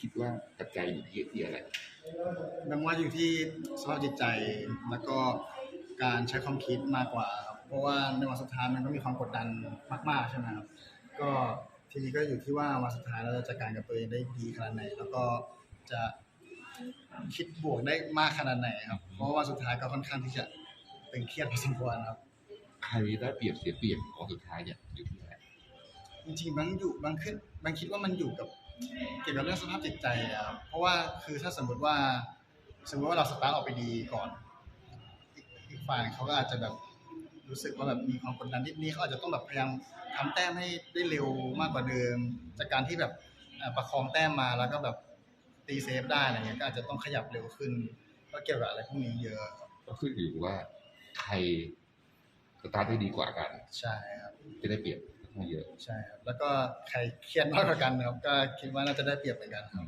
คิดว่าปัจจัยอยู่ที่ที่อะไรแบงค์ว่าอยู่ที่สภาพจิตใจแล้วก็การใช้ความคิดมากกว่าครับเพราะว่าในวันสุดท้ายมันก็มีความกดดันมาก ๆ ใช่ไหมครับก็ทีนี้ก็อยู่ที่ว่าวันสุดท้ายเราจะจัดการกับตัวเองได้ดีขนาดไหน แล้วก็จะคิดบวกได้มากขนาดไหนครับ เพราะว่าวันสุดท้ายก็ค่อนข้างที่จะตึงเครียดพอสมควรครับ ใครได้เปรียบเสียเปรียบของสุดท้ายเนี่ยอยู่ที่อะไรจริงๆบางอยู่บางขึ้นบางคิดว่ามันอยู่กับ เกี่ยวกับเรื่องสภาพจิตใจอะครับเพราะว่าคือถ้าสมมติว่า สมมติว่าเราสตาร์ทออกไปดีก่อนอีกอีกฝ่ายเขาก็อาจจะแบบรู้สึกว่าแบบมีความกดดันนิดนี้เขาอาจจะต้องแบบพยายามทำแต้มให้ได้เร็วมากกว่าเดิม จากการที่แบบอ่าประคองแต้มมาแล้วก็แบบตีเซฟได้อะไรเงี้ยก็อาจจะต้องขยับเร็วขึ้น ก็เกี่ยวกับอะไรพวกนี้เยอะครับก็ขึ้นอยู่ว่าใครสตาร์ทได้ดีกว่ากัน ใช่ครับ จะได้เปรียบค่อน ข้างเยอะ ใช่ครับ แล้วก็ใครเครียดมากกว่ากันนะครับ ก็คิดว่าน่าจะได้เปรียบเหมือนกันครับ